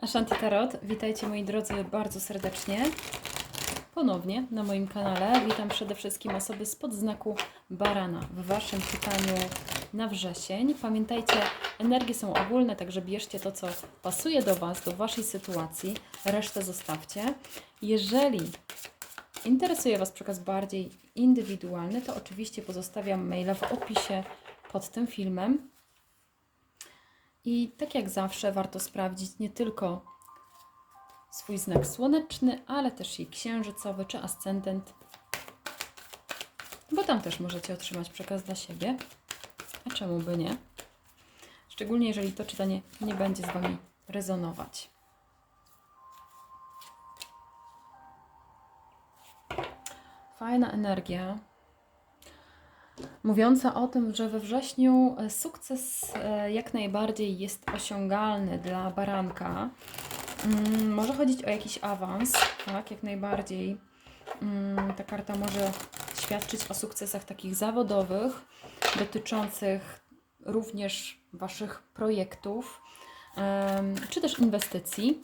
Ashanti Tarot, witajcie moi drodzy bardzo serdecznie. Ponownie na moim kanale. Witam przede wszystkim osoby spod znaku barana w Waszym czytaniu na wrzesień. Pamiętajcie, energie są ogólne, także bierzcie to, co pasuje do Was, do Waszej sytuacji. Resztę zostawcie. Jeżeli interesuje Was przekaz bardziej indywidualny, to oczywiście pozostawiam maila w opisie pod tym filmem. I tak jak zawsze warto sprawdzić nie tylko swój znak słoneczny, ale też i księżycowy czy ascendent, bo tam też możecie otrzymać przekaz dla siebie. A czemu by nie? Szczególnie jeżeli to czytanie nie będzie z Wami rezonować. Fajna energia mówiąca o tym, że we wrześniu e, sukces e, jak najbardziej jest osiągalny dla baranka. Mm, Może chodzić o jakiś awans, tak, jak najbardziej. Mm, Ta karta może świadczyć o sukcesach takich zawodowych, dotyczących również Waszych projektów, czy też inwestycji.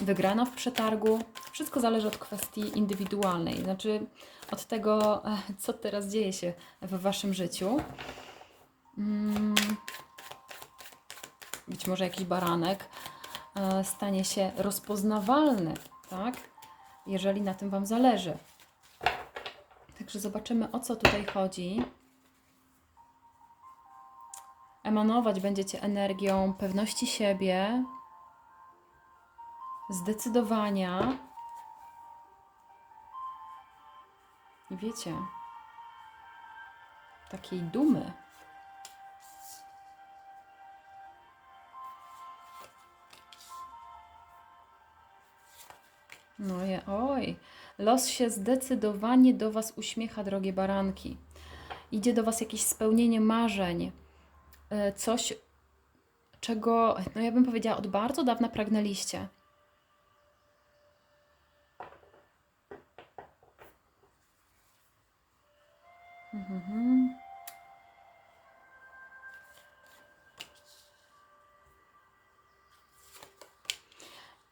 Wygrana w przetargu. Wszystko zależy od kwestii indywidualnej, znaczy od tego, e, co teraz dzieje się w Waszym życiu. Mm, Być może jakiś baranek e, stanie się rozpoznawalny, tak? Jeżeli na tym Wam zależy. Także zobaczymy, o co tutaj chodzi. Emanować będziecie energią pewności siebie, zdecydowania. I wiecie, takiej dumy. No oj, los się zdecydowanie do Was uśmiecha, drogie baranki. Idzie do Was jakieś spełnienie marzeń, e, coś, czego, no ja bym powiedziała, od bardzo dawna pragnęliście.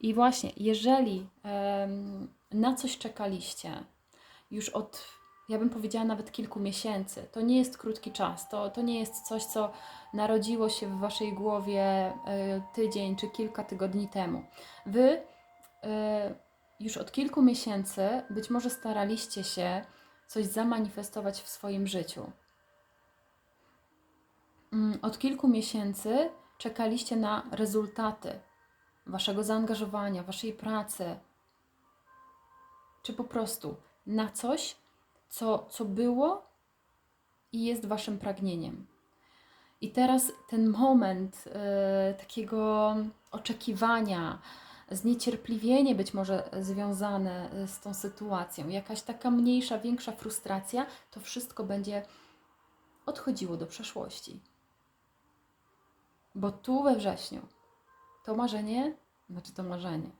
I właśnie, jeżeli na coś czekaliście już od, ja bym powiedziała, nawet kilku miesięcy, to nie jest krótki czas, to, to nie jest coś, co narodziło się w waszej głowie e, tydzień czy kilka tygodni temu. Wy e, już od kilku miesięcy być może staraliście się coś zamanifestować w swoim życiu. Mm, Od kilku miesięcy czekaliście na rezultaty waszego zaangażowania, waszej pracy, czy po prostu na coś, co, co było i jest waszym pragnieniem. I teraz ten moment e, takiego oczekiwania, zniecierpliwienie być może związane e, z tą sytuacją, jakaś taka mniejsza, większa frustracja, to wszystko będzie odchodziło do przeszłości. Bo tu we wrześniu to marzenie, znaczy to marzenie,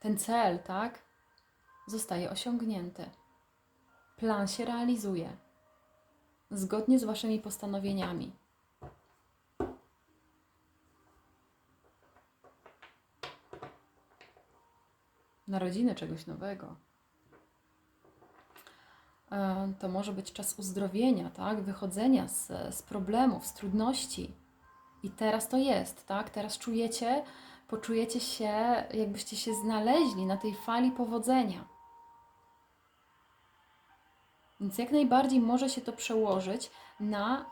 ten cel, tak, zostaje osiągnięty. Plan się realizuje zgodnie z Waszymi postanowieniami. Narodziny czegoś nowego. E, To może być czas uzdrowienia, tak? Wychodzenia z, z problemów, z trudności. I teraz to jest, tak? Teraz czujecie, poczujecie się, jakbyście się znaleźli na tej fali powodzenia. Więc jak najbardziej może się to przełożyć na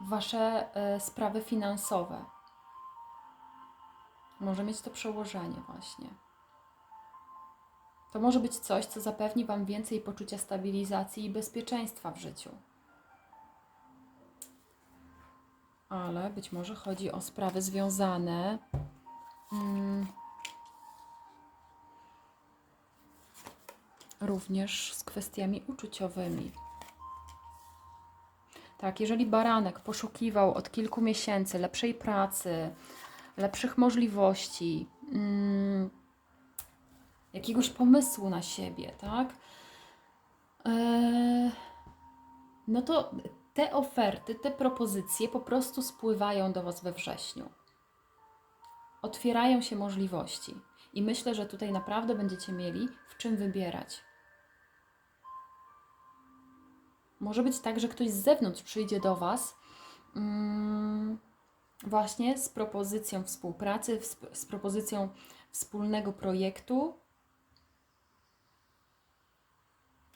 Wasze e, sprawy finansowe. Może mieć to przełożenie właśnie. To może być coś, co zapewni Wam więcej poczucia stabilizacji i bezpieczeństwa w życiu. Ale być może chodzi o sprawy związane mm, również z kwestiami uczuciowymi. Tak, jeżeli baranek poszukiwał od kilku miesięcy lepszej pracy, lepszych możliwości, mm, jakiegoś pomysłu na siebie, tak? Eee, no to te oferty, te propozycje po prostu spływają do Was we wrześniu. Otwierają się możliwości. I myślę, że tutaj naprawdę będziecie mieli w czym wybierać. Może być tak, że ktoś z zewnątrz przyjdzie do Was mm, właśnie z propozycją współpracy, z, z propozycją wspólnego projektu.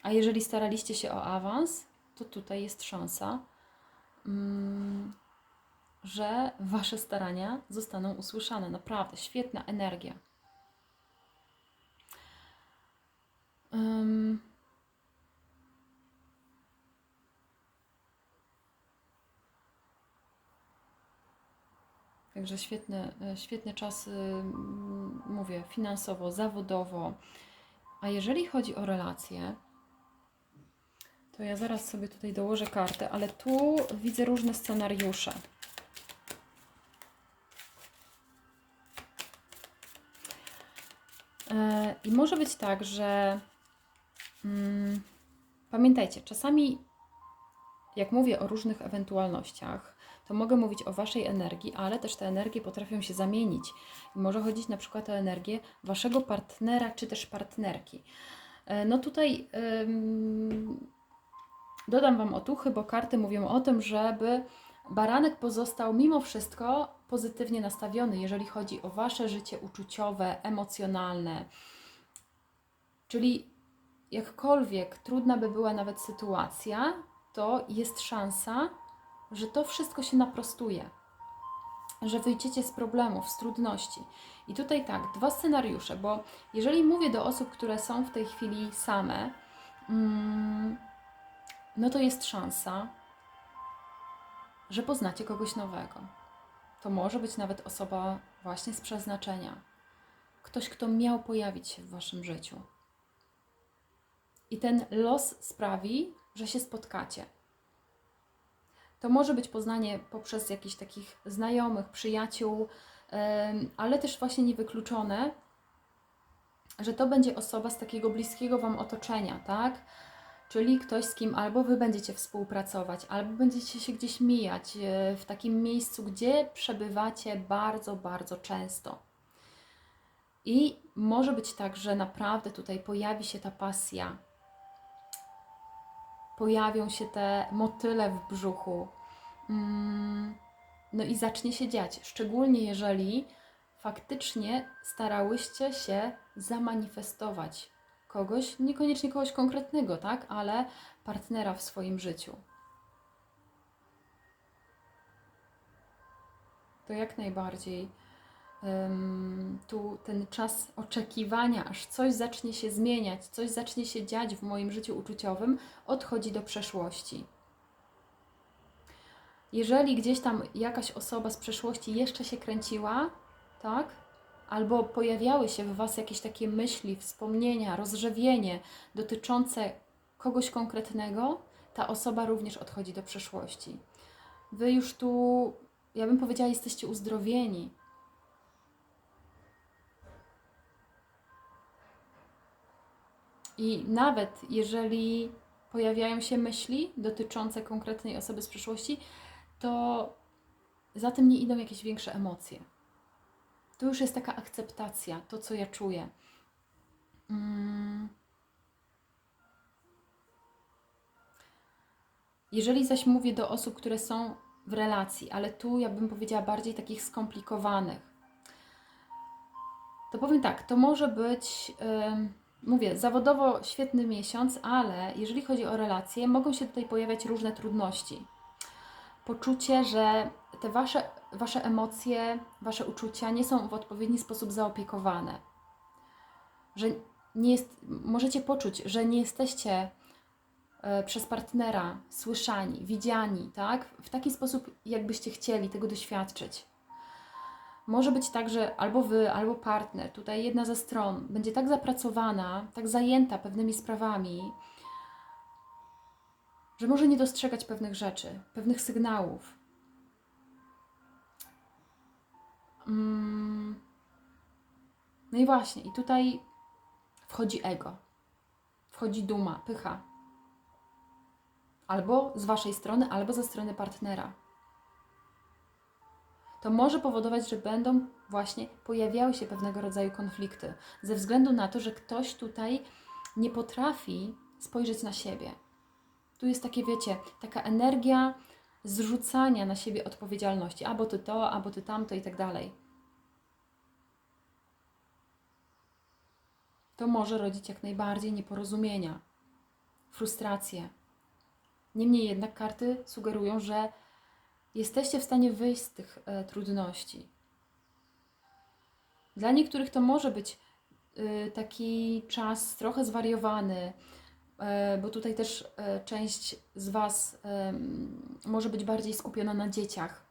A jeżeli staraliście się o awans, to tutaj jest szansa, mm, że Wasze starania zostaną usłyszane. Naprawdę świetna energia. Także świetny, e, świetny czas, y, mm, mówię, finansowo, zawodowo. A jeżeli chodzi o relacje, to ja zaraz sobie tutaj dołożę kartę, ale tu widzę różne scenariusze. E, I może być tak, że mm, pamiętajcie, czasami jak mówię o różnych ewentualnościach, to mogę mówić o Waszej energii, ale też te energie potrafią się zamienić. I może chodzić na przykład o energię Waszego partnera czy też partnerki. E, No tutaj ym, dodam Wam otuchy, bo karty mówią o tym, żeby baranek pozostał mimo wszystko pozytywnie nastawiony, jeżeli chodzi o Wasze życie uczuciowe, emocjonalne. Czyli jakkolwiek trudna by była nawet sytuacja, to jest szansa, że to wszystko się naprostuje, że wyjdziecie z problemów, z trudności. I tutaj tak, dwa scenariusze, bo jeżeli mówię do osób, które są w tej chwili same, mm, no to jest szansa, że poznacie kogoś nowego. To może być nawet osoba właśnie z przeznaczenia. Ktoś, kto miał pojawić się w waszym życiu. I ten los sprawi, że się spotkacie. To może być poznanie poprzez jakichś takich znajomych, przyjaciół, ale też właśnie niewykluczone, że to będzie osoba z takiego bliskiego Wam otoczenia, tak? Czyli ktoś, z kim albo Wy będziecie współpracować, albo będziecie się gdzieś mijać e, w takim miejscu, gdzie przebywacie bardzo, bardzo często. I może być tak, że naprawdę tutaj pojawi się ta pasja, pojawią się te motyle w brzuchu. Mm, No i zacznie się dziać, szczególnie jeżeli faktycznie starałyście się zamanifestować kogoś, niekoniecznie kogoś konkretnego, tak, ale partnera w swoim życiu. To jak najbardziej ym, tu ten czas oczekiwania, aż coś zacznie się zmieniać, coś zacznie się dziać w moim życiu uczuciowym, odchodzi do przeszłości. Jeżeli gdzieś tam jakaś osoba z przeszłości jeszcze się kręciła, tak? Albo pojawiały się w Was jakieś takie myśli, wspomnienia, rozrzewienie dotyczące kogoś konkretnego, ta osoba również odchodzi do przeszłości. Wy już tu, ja bym powiedziała, jesteście uzdrowieni. I nawet jeżeli pojawiają się myśli dotyczące konkretnej osoby z przeszłości, to za tym nie idą jakieś większe emocje. To już jest taka akceptacja, to co ja czuję. Mm. Jeżeli zaś mówię do osób, które są w relacji, ale tu ja bym powiedziała bardziej takich skomplikowanych, to powiem tak, to może być, ym, mówię, zawodowo świetny miesiąc, ale jeżeli chodzi o relacje, mogą się tutaj pojawiać różne trudności poczucie, że te wasze, wasze emocje, wasze uczucia nie są w odpowiedni sposób zaopiekowane. Że nie jest, możecie poczuć, że nie jesteście e, przez partnera słyszani, widziani, tak? W taki sposób, jakbyście chcieli tego doświadczyć. Może być tak, że albo wy, albo partner, tutaj jedna ze stron, będzie tak zapracowana, tak zajęta pewnymi sprawami, że może nie dostrzegać pewnych rzeczy, pewnych sygnałów. No i właśnie, i tutaj wchodzi ego, wchodzi duma, pycha. Albo z waszej strony, albo ze strony partnera. To może powodować, że będą właśnie pojawiały się pewnego rodzaju konflikty, ze względu na to, że ktoś tutaj nie potrafi spojrzeć na siebie. Tu jest takie, wiecie, taka energia zrzucania na siebie odpowiedzialności, albo ty to, albo ty tamto i tak dalej. To może rodzić jak najbardziej nieporozumienia, frustracje. Niemniej jednak karty sugerują, że jesteście w stanie wyjść z tych e, trudności. Dla niektórych to może być y, taki czas trochę zwariowany, bo tutaj też e, część z Was em, może być bardziej skupiona na dzieciach,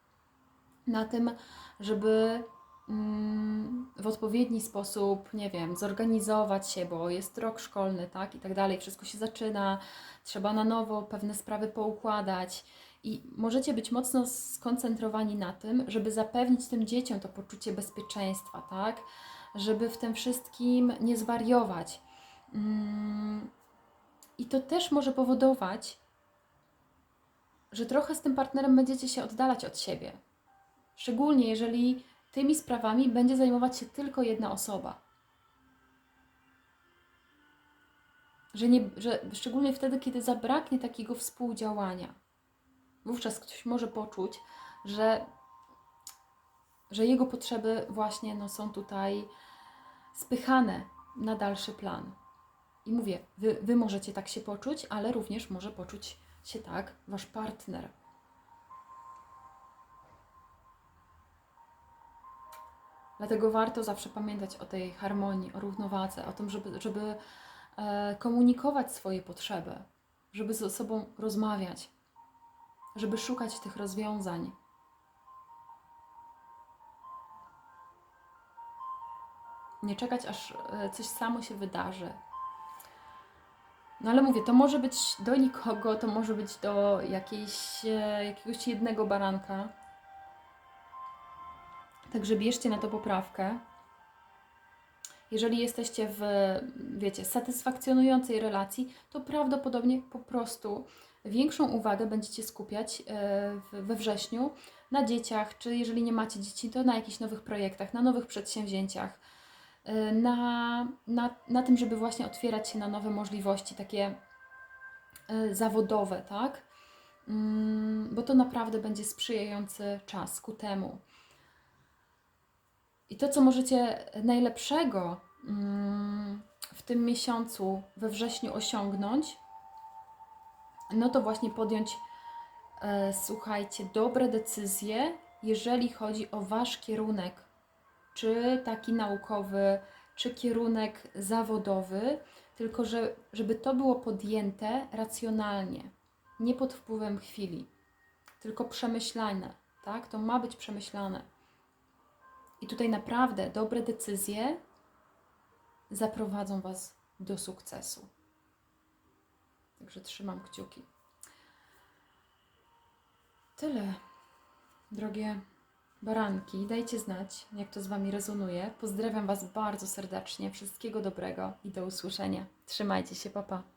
na tym, żeby mm, w odpowiedni sposób, nie wiem, zorganizować się, bo jest rok szkolny, tak, i tak dalej, wszystko się zaczyna, trzeba na nowo pewne sprawy poukładać. I możecie być mocno skoncentrowani na tym, żeby zapewnić tym dzieciom to poczucie bezpieczeństwa, tak? Żeby w tym wszystkim nie zwariować. Mm, I to też może powodować, że trochę z tym partnerem będziecie się oddalać od siebie. Szczególnie jeżeli tymi sprawami będzie zajmować się tylko jedna osoba. Że, nie, że szczególnie wtedy, kiedy zabraknie takiego współdziałania wówczas ktoś może poczuć, że, że jego potrzeby właśnie no, są tutaj spychane na dalszy plan. I mówię, wy, wy możecie tak się poczuć, ale również może poczuć się tak wasz partner. Dlatego warto zawsze pamiętać o tej harmonii, o równowadze, o tym, żeby, żeby e, komunikować swoje potrzeby, żeby ze sobą rozmawiać, żeby szukać tych rozwiązań. Nie czekać, aż e, coś samo się wydarzy. No ale mówię, to może być do nikogo, to może być do jakiejś, e, jakiegoś jednego baranka. Także bierzcie na to poprawkę. Jeżeli jesteście w, wiecie, satysfakcjonującej relacji, to prawdopodobnie po prostu większą uwagę będziecie skupiać e, we wrześniu na dzieciach, czy jeżeli nie macie dzieci, to na jakichś nowych projektach, na nowych przedsięwzięciach, na, na, na tym, żeby właśnie otwierać się na nowe możliwości, takie e, zawodowe, tak? Mm, bo to naprawdę będzie sprzyjający czas ku temu. I to, co możecie najlepszego mm, w tym miesiącu, we wrześniu osiągnąć, no to właśnie podjąć, e, słuchajcie, dobre decyzje, jeżeli chodzi o Wasz kierunek, czy taki naukowy, czy kierunek zawodowy, tylko że, żeby to było podjęte racjonalnie, nie pod wpływem chwili, tylko przemyślane, tak? To ma być przemyślane. I tutaj naprawdę dobre decyzje zaprowadzą Was do sukcesu. Także trzymam kciuki. Tyle, drogie baranki. Dajcie znać, jak to z Wami rezonuje. Pozdrawiam Was bardzo serdecznie. Wszystkiego dobrego i do usłyszenia. Trzymajcie się, papa.